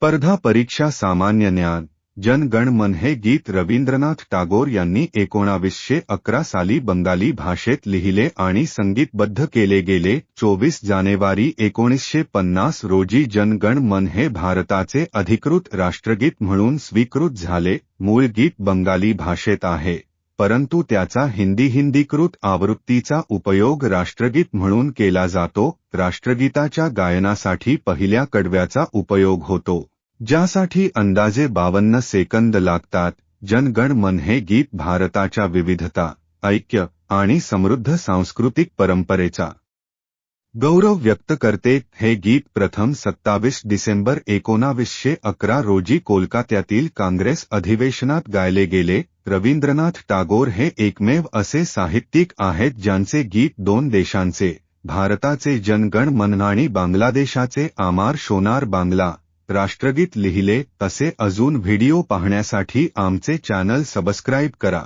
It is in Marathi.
स्पर्धा परीक्षा सामान्य ज्ञान जनगण मन हे गीत रवींद्रनाथ टागोर यांनी एकोणावीसशे अकरा साली बंगाली भाषेत लिहिले आणि संगीतबद्ध केले गेले. चोवीस जानेवारी एकोणीसशे पन्नास रोजी जनगण मन हे भारताचे अधिकृत राष्ट्रगीत म्हणून स्वीकृत झाले. मूळ गीत बंगाली भाषेत आहे परंतु त्याचा हिंदी हिंदीकृत आवृत्तीचा उपयोग राष्ट्रगीत म्हणून केला जातो. राष्ट्रगीताच्या गायनासाठी पहिल्या कडव्याचा उपयोग होतो. ज्यासाठी अंदाजे बावन्न सेकंद लागतात जनगण मन हे गीत भारताच्या विविधता ऐक्य आणि समृद्ध सांस्कृतिक परंपरेचा गौरव व्यक्त करते. हे गीत प्रथम सत्तावीस डिसेंबर एकोणावीसशे अकरा रोजी कोलकात्यातील काँग्रेस अधिवेशनात गायले गेले. रवींद्रनाथ टागोर हे एकमेव असे साहित्यिक आहेत ज्यांचे गीत दोन देशांचे भारताचे जनगण मन आणि बांगलादेशाचे आमार शोनार बांगला राष्ट्रगीत लिहिले तसे अजून व्हिडिओ पाहण्यासाठी आमचे चॅनल सबस्क्राईब करा.